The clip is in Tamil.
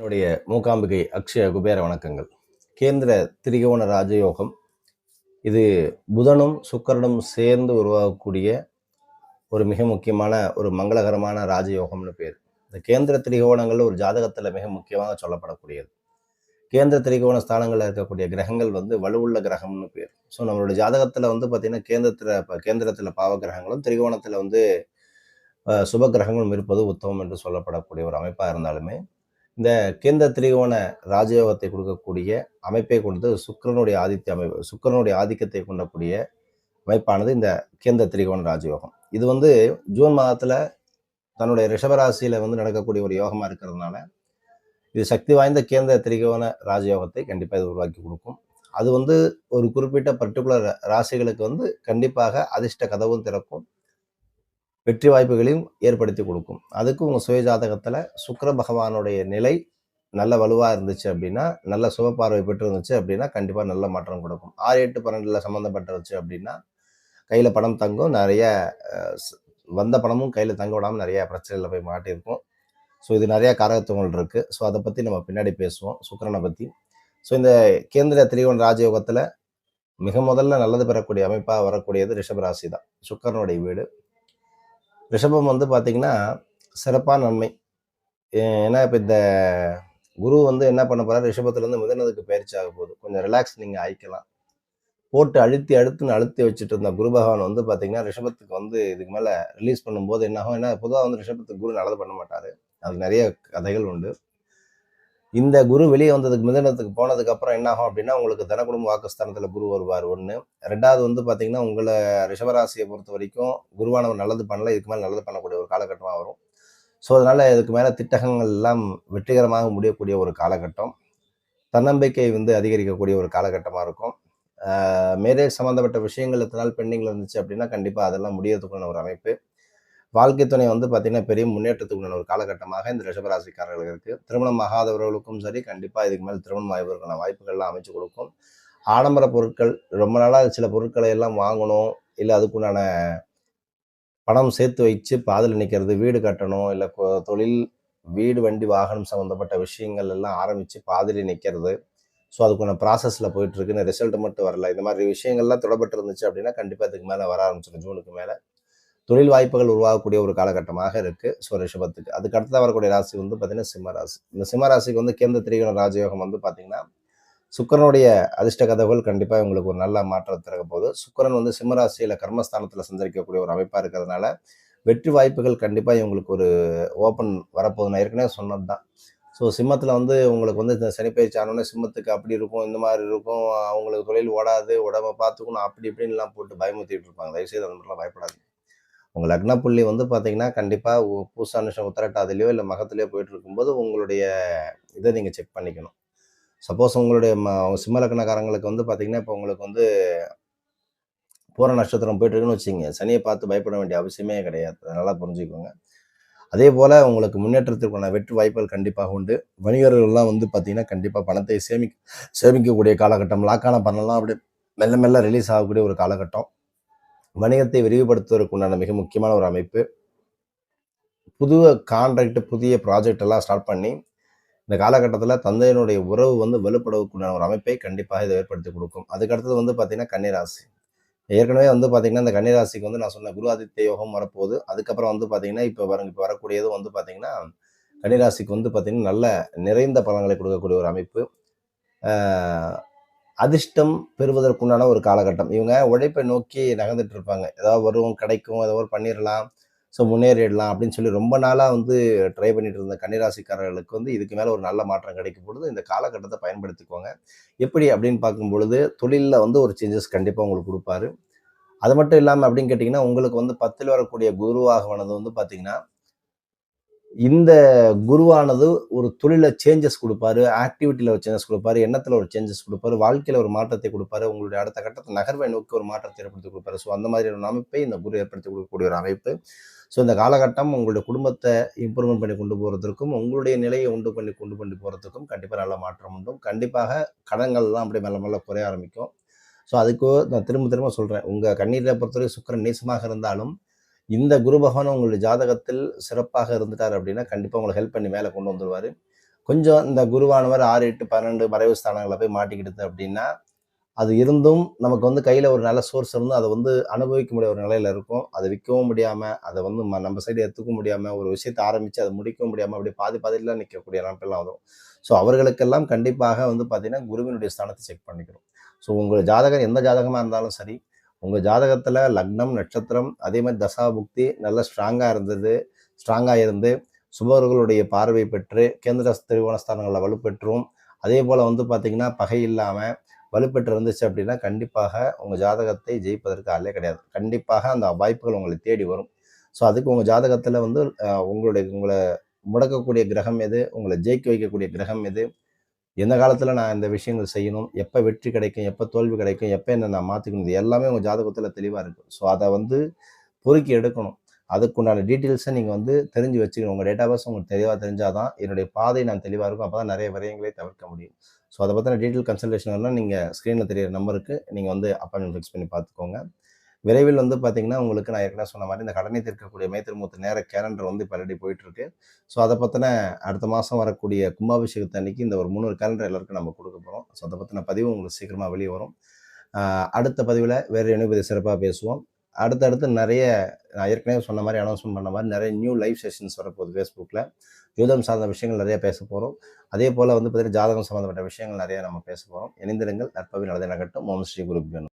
என்னுடைய மூகாம்பிகை அக்ஷய குபேர வணக்கங்கள். கேந்திர திரிகோண ராஜயோகம். இது புதனும் சுக்கரனும் சேர்ந்து உருவாகக்கூடிய ஒரு மிக முக்கியமான ஒரு மங்களகரமான ராஜயோகம்னு பேர். இந்த கேந்திர திரிகோணங்கள் ஒரு ஜாதகத்தில் மிக முக்கியமாக சொல்லப்படக்கூடியது. கேந்திர திரிகோண ஸ்தானங்களில் இருக்கக்கூடிய கிரகங்கள் வந்து வலுவுள்ள கிரகம்னு பேர். ஸோ நம்மளுடைய ஜாதகத்தில் வந்து பார்த்திங்கன்னா கேந்திரத்தில் இப்போ கேந்திரத்தில் பாவ கிரகங்களும் திரிகோணத்தில் வந்து சுப கிரகங்களும் இருப்பது உத்தமம் என்று சொல்லப்படக்கூடிய ஒரு அமைப்பாக இருந்தாலுமே இந்த கேந்திர திரிகோண ராஜயோகத்தை கொடுக்கக்கூடிய அமைப்பை கொண்டது சுக்கிரனுடைய ஆதித்ய அமைப்பு. சுக்கிரனுடைய ஆதிக்கத்தை கொண்டக்கூடிய அமைப்பானது இந்த கேந்திர திரிகோண ராஜயோகம். இது வந்து ஜூன் மாதத்தில் தன்னுடைய ரிஷபராசியில் வந்து நடக்கக்கூடிய ஒரு யோகமாக இருக்கிறதுனால இது சக்தி வாய்ந்த கேந்திர திரிகோண ராஜயோகத்தை கண்டிப்பாக இது உருவாக்கி கொடுக்கும். அது வந்து ஒரு குறிப்பிட்ட பர்டிகுலர் ராசிகளுக்கு வந்து கண்டிப்பாக அதிர்ஷ்ட கதவும் திறக்கும். வெற்றி வாய்ப்புகளையும் ஏற்படுத்தி கொடுக்கும். அதுக்கு உங்கள் சுய ஜாதகத்தில் சுக்கர பகவானுடைய நிலை நல்ல வலுவாக இருந்துச்சு அப்படின்னா நல்ல சுபப்பார்வை பெற்று இருந்துச்சு அப்படின்னா கண்டிப்பாக நல்ல மாற்றம் கொடுக்கும். ஆறு எட்டு பன்னெண்டில் சம்மந்தப்பட்டுருச்சு அப்படின்னா கையில் பணம் தங்கும் நிறைய வந்த பணமும் கையில் தங்க விடாமல் நிறைய பிரச்சனையில் போய் மாட்டியிருக்கும். ஸோ இது நிறைய காரகத்துவங்கள் இருக்குது ஸோ அதை பற்றி நம்ம பின்னாடி பேசுவோம் சுக்கரனை பற்றி ஸோ இந்த கேந்திர திரிகோண ராஜயோகத்தில் மிக முதல்ல நல்லது பெறக்கூடிய அமைப்பாக வரக்கூடியது ரிஷபராசி தான் சுக்கரனுடைய வீடு. ரிஷபம் வந்து பார்த்தீங்கன்னா சிறப்பான நன்மை. ஏ- ஏன்னா இப்போ இந்த குரு வந்து என்ன பண்ண போகிறார் ரிஷபத்துலேருந்து மிதனதுக்கு பயிற்சி ஆக போகுது. கொஞ்சம் ரிலாக்ஸ் நீங்கள் ஆயிக்கலாம். போட்டு அழுத்தி அழுத்துன்னு அழுத்தி வச்சுட்டு இருந்த குரு பகவான் வந்து பார்த்தீங்கன்னா ரிஷபத்துக்கு வந்து இதுக்கு மேலே ரிலீஸ் பண்ணும்போது என்னாகும் ஏன்னா பொதுவாக வந்து ரிஷபத்துக்கு குரு நல்லது பண்ண மாட்டார். அதுக்கு நிறைய கதைகள் உண்டு. இந்த குரு வெளியே வந்ததுக்கு மிதனத்துக்கு போனதுக்கு அப்புறம் என்ன ஆகும் அப்படின்னா உங்களுக்கு தனக்குடும்ப வாக்குஸ்தானத்தில் குரு வருவார். ஒன்று ரெண்டாவது வந்து பார்த்தீங்கன்னா உங்களை ரிஷபராசியை பொறுத்த வரைக்கும் குருவானவர் நல்லது பண்ணல இதுக்கு மேலே நல்லது பண்ணக்கூடிய ஒரு காலகட்டமாக வரும். ஸோ அதனால் இதுக்கு மேலே திட்டங்கள் எல்லாம் வெற்றிகரமாக முடியக்கூடிய ஒரு காலகட்டம். தன்னம்பிக்கை வந்து அதிகரிக்கக்கூடிய ஒரு காலகட்டமாக இருக்கும். மேரேஜ் சம்மந்தப்பட்ட விஷயங்கள் எத்தனால் பெண்டிங்கில் இருந்துச்சு அப்படின்னா கண்டிப்பாக அதெல்லாம் முடியறதுக்குள்ள ஒரு அமைப்பு. வாழ்க்கை துணை வந்து பார்த்திங்கன்னா பெரிய முன்னேற்றத்துக்குள்ள ஒரு காலகட்டமாக இந்த ரிஷபராசிக்காரர்களுக்கு இருக்குது திருமணம் ஆகாதவர்களுக்கும் சரி கண்டிப்பாக இதுக்கு மேலே திருமணம் ஆய்வதற்கான வாய்ப்புகள்லாம் அமைச்சு கொடுக்கும். ஆடம்பர பொருட்கள் ரொம்ப நாளாக சில பொருட்களை எல்லாம் வாங்கணும். இல்லை அதுக்குண்டான பணம் சேர்த்து வச்சு பாதில் நிற்கிறது வீடு கட்டணும் இல்லை தொழில் வீடு வண்டி வாகனம் சம்மந்தப்பட்ட விஷயங்கள் எல்லாம் ஆரம்பித்து பாதியில் நிற்கிறது ஸோ அதுக்குள்ள ப்ராசஸில் போயிட்டுருக்குன்னு ரிசல்ட் மட்டும் வரல. இந்த மாதிரி விஷயங்கள்லாம் தொடப்பட்டு இருந்துச்சு அப்படின்னா கண்டிப்பாக இதுக்கு மேலே வர ஆரம்பிச்சிடும் ஜூனுக்கு மேலே. தொழில் வாய்ப்புகள் உருவாகக்கூடிய ஒரு காலகட்டமாக இருக்குது ஸோ ரிஷபத்துக்கு. அதுக்கு அடுத்ததாக வரக்கூடிய ராசி வந்து பார்த்திங்கன்னா சிம்ம ராசி. இந்த சிம்ம ராசிக்கு வந்து கேந்திர திரிகோண ராஜயோகம் வந்து பார்த்திங்கன்னா சுக்கரனுடைய அதிர்ஷ்ட கதவுகள் கண்டிப்பாக உங்களுக்கு ஒரு நல்ல மாற்றம் திறக்க போது சுக்கரன் வந்து சிம்மராசியில் கர்மஸ்தானத்தில் சந்தரிக்கக்கூடிய ஒரு அமைப்பாக இருக்கிறதுனால வெற்றி வாய்ப்புகள் கண்டிப்பாக இவங்களுக்கு ஒரு ஓப்பன் வரப்போகுது நான் ஏற்கனவே சொன்னது தான் ஸோ சிம்மத்தில் வந்து உங்களுக்கு வந்து இந்த சனிப்பயிற்சி ஆனோடனே சிம்மத்துக்கு அப்படி இருக்கும் இந்த மாதிரி இருக்கும் அவங்களுக்கு தொழில் ஓடாது உடம்ப பார்த்துக்கணும் அப்படி இப்படின்லாம் போட்டு பயமுத்திட்டு இருப்பாங்க. தயவுசெய்து அந்த மாதிரிலாம் பயப்படாது உங்கள் லக்ன புள்ளி வந்து பார்த்தீங்கன்னா கண்டிப்பாக பூசானுஷம் உத்தரட்டாதிலையோ இல்லை மகத்திலையோ போயிட்டு இருக்கும்போது உங்களுடைய இதை நீங்கள் செக் பண்ணிக்கணும். சப்போஸ் உங்களுடைய ம சிம்ம லக்னக்காரங்களுக்கு வந்து பார்த்தீங்கன்னா இப்போ உங்களுக்கு வந்து பூர நட்சத்திரம் போயிட்டுருக்குன்னு வச்சுங்க சனியை பார்த்து பயப்பட வேண்டிய அவசியமே கிடையாது. அதனால் நல்லா புரிஞ்சுக்கோங்க. அதே போல் உங்களுக்கு முன்னேற்றத்திற்கான வெற்றி வாய்ப்புகள் கண்டிப்பாக உண்டு. வணிகர்கள்லாம் வந்து பார்த்தீங்கன்னா கண்டிப்பாக பணத்தை சேமி சேமிக்கக்கூடிய காலகட்டம் லாக்கான பணம்லாம் அப்படியே மெல்ல மெல்ல ரிலீஸ் ஆகக்கூடிய ஒரு காலகட்டம். வணிகத்தை விரிவுபடுத்துவதற்கு உண்டான மிக முக்கியமான ஒரு அமைப்பு. புது கான்ட்ராக்ட் புதிய ப்ராஜெக்ட் எல்லாம் ஸ்டார்ட் பண்ணி இந்த காலகட்டத்தில் தந்தையினுடைய உறவு வந்து வலுப்படுவதற்குண்டான ஒரு அமைப்பை கண்டிப்பாக இதை ஏற்படுத்தி கொடுக்கும். அதுக்கு அடுத்தது வந்து பார்த்தீங்கன்னா கன்னிராசி. ஏற்கனவே வந்து பார்த்தீங்கன்னா இந்த கன்னிராசிக்கு வந்து நான் சொன்ன குரு ஆதித்ய யோகம் வரப்போகுது. அதுக்கப்புறம் வந்து பார்த்தீங்கன்னா இப்போ வர இப்போ வரக்கூடியது வந்து பார்த்தீங்கன்னா கன்னிராசிக்கு வந்து பார்த்தீங்கன்னா நல்ல நிறைந்த பலன்களை கொடுக்கக்கூடிய ஒரு அமைப்பு. அதிர்ஷ்டம் பெறுவதற்குண்டான ஒரு காலகட்டம். இவங்க உழைப்பை நோக்கி நகர்ந்துட்டு இருப்பாங்க ஏதாவது வரும் கிடைக்கும் ஏதோ ஒரு பண்ணிடலாம் ஸோ முன்னேறிடலாம் அப்படின்னு சொல்லி ரொம்ப நாளாக வந்து ட்ரை பண்ணிட்டு இருந்த கன்னிராசிக்காரர்களுக்கு வந்து இதுக்கு மேலே ஒரு நல்ல மாற்றம் கிடைக்கும் பொழுது இந்த காலகட்டத்தை பயன்படுத்திக்கோங்க. எப்படி அப்படின்னு பார்க்கும் பொழுது தொழிலில் வந்து ஒரு சேஞ்சஸ் கண்டிப்பாக உங்களுக்கு கொடுப்பாரு. அது மட்டும் இல்லாமல் அப்படின்னு கேட்டிங்கன்னா உங்களுக்கு வந்து பத்தில் வரக்கூடிய குருவாகவானது வந்து பார்த்திங்கன்னா இந்த குருவானது ஒரு தொழில சேஞ்சஸ் கொடுப்பாரு ஆக்டிவிட்டியில் ஒரு சேஞ்சஸ் கொடுப்பாரு எண்ணத்தில் ஒரு சேஞ்சஸ் கொடுப்பாரு வாழ்க்கையில் ஒரு மாற்றத்தை கொடுப்பாரு உங்களுடைய அடுத்த கட்டத்தை நகர்வை நோக்கி ஒரு மாற்றத்தை ஏற்படுத்தி கொடுப்பாரு. ஸோ அந்த மாதிரி ஒரு அமைப்பை இந்த குரு ஏற்படுத்தி கொடுக்கக்கூடிய ஒரு அமைப்பு. ஸோ இந்த காலகட்டம் உங்களுடைய குடும்பத்தை இம்ப்ரூவ்மெண்ட் பண்ணி கொண்டு போகிறதுக்கும் உங்களுடைய நிலையை உண்டு பண்ணி கொண்டு பண்ணி போகிறதுக்கும் கண்டிப்பாக நல்ல மாற்றம் உண்டும். கண்டிப்பாக கடன்கள்லாம் அப்படியே மெல்ல மெல்ல குறைய ஆரம்பிக்கும். ஸோ அதுக்கு நான் திரும்ப திரும்ப சொல்கிறேன் உங்கள் கண்ணீரை பொறுத்தவரை சுக்கரன் நீசமாக இருந்தாலும் இந்த குரு பகவான் உங்களுடைய ஜாதகத்தில் சிறப்பாக இருந்துட்டார் அப்படின்னா கண்டிப்பாக உங்களை ஹெல்ப் பண்ணி மேலே கொண்டு வந்துடுவார் கொஞ்சம் இந்த குருவானவர் ஆறு எட்டு பன்னெண்டு மறைவு ஸ்தானங்களை போய் மாட்டிக்கிடுது அப்படின்னா அது இருந்தும் நமக்கு வந்து கையில் ஒரு நல்ல சோர்ஸ் இருந்தும் அதை வந்து அனுபவிக்க முடிய ஒரு நிலையில் இருக்கும். அதை விற்கவும் முடியாமல் அதை வந்து ம- நம்ம சைடு எடுத்துக்க முடியாமல் ஒரு விஷயத்தை ஆரம்பித்து அதை முடிக்கவும் முடியாமல் அப்படி பாதி பாதிலாம் நிற்கக்கூடிய நாட்கள்லாம் வரும். ஸோ அவர்களுக்கெல்லாம் கண்டிப்பாக வந்து பார்த்தீங்கன்னா குருவினுடைய ஸ்தானத்தை செக் பண்ணிக்கிறோம் ஸோ உங்கள் ஜாதகம் எந்த ஜாதகமாக இருந்தாலும் சரி உங்கள் ஜாதகத்தில் லக்னம் நட்சத்திரம் அதே மாதிரி தசா புக்தி நல்லா ஸ்ட்ராங்காக இருந்தது ஸ்ட்ராங்காக இருந்து சுபர்களுடைய பார்வை பெற்று கேந்திர திருவோணஸ்தானங்களில் வலுப்பெற்றும். அதே போல் வந்து பார்த்திங்கன்னா பகை இல்லாமல் வலுப்பெற்று இருந்துச்சு அப்படின்னா கண்டிப்பாக உங்கள் ஜாதகத்தை ஜெயிப்பதற்கு ஆளே கிடையாது. கண்டிப்பாக அந்த வாய்ப்புகள் உங்களை தேடி வரும். ஸோ அதுக்கு உங்கள் ஜாதகத்தில் வந்து உங்களுடைய உங்களை முடக்கக்கூடிய கிரகம் எது? உங்களை ஜெயிக்க வைக்கக்கூடிய கிரகம் எது? எந்த காலத்தில் நான் இந்த விஷயங்கள் செய்யணும்? எப்போ வெற்றி கிடைக்கும்? எப்போ தோல்வி கிடைக்கும்? எப்போ என்ன நான் மாற்றிக்கணும் இது எல்லாமே உங்கள் ஜாதகத்தில் தெளிவாக இருக்கும் ஸோ அதை வந்து பொறுக்கி எடுக்கணும். அதுக்குண்டான டீட்டெயில்ஸை நீங்கள் வந்து தெரிஞ்சு வச்சுக்கணும். உங்கள் டேட்டாபேஸ் உங்களுக்கு தெளிவாக தெரிஞ்சால் தான் என்னுடைய பாதை நான் தெளிவாக இருக்கும். அப்போ தான் நிறைய விரயங்களே தவிர்க்க முடியும். ஸோ அதை பற்றின டீட்டெயில் கன்சல்டேஷன் நீங்கள் ஸ்க்ரீனில் தெரியிற நம்பருக்கு நீங்கள் வந்து அப்பாயின்மெண்ட் ஃபிக்ஸ் பண்ணி பார்த்துக்கோங்க. விரைவில் வந்து பார்த்தீங்கன்னா உங்களுக்கு நான் ஏற்கனவே சொன்ன மாதிரி இந்த கடனை தீர்க்கக்கூடிய மேத்திருமூத்து நேர கேலண்டர் வந்து இப்போ ரெடி போயிட்டுருக்கு. ஸோ அதை பற்றின அடுத்த மாதம் வரக்கூடிய கும்பாபிஷேகத்தை அன்னைக்கு இந்த ஒரு முந்நூறு கேலண்டர் எல்லாருக்கும் நம்ம கொடுக்க போகிறோம் ஸோ அதை பற்றின பதிவு உங்களுக்கு சீக்கிரமாக வெளியே வரும். அடுத்த பதிவில் வேறு இணைப்பதி சிறப்பாக பேசுவோம். அடுத்தடுத்து நிறைய நான் ஏற்கனவே சொன்ன மாதிரி அனௌன்ஸ்மெண்ட் பண்ண மாதிரி நிறைய நியூ லைவ் செஷன்ஸ் வரப்போகுது ஃபேஸ்புக்கில் யூதம் சார்ந்த விஷயங்கள் நிறைய பேச போகிறோம் அதே போல் வந்து பார்த்தீங்கன்னா ஜாதகம் சம்மந்தப்பட்ட விஷயங்கள் நிறைய நம்ம பேச போகிறோம் இணைந்திருங்கள். நற்பவி நடந்த நகட்டும் ஓம் ஸ்ரீ குரு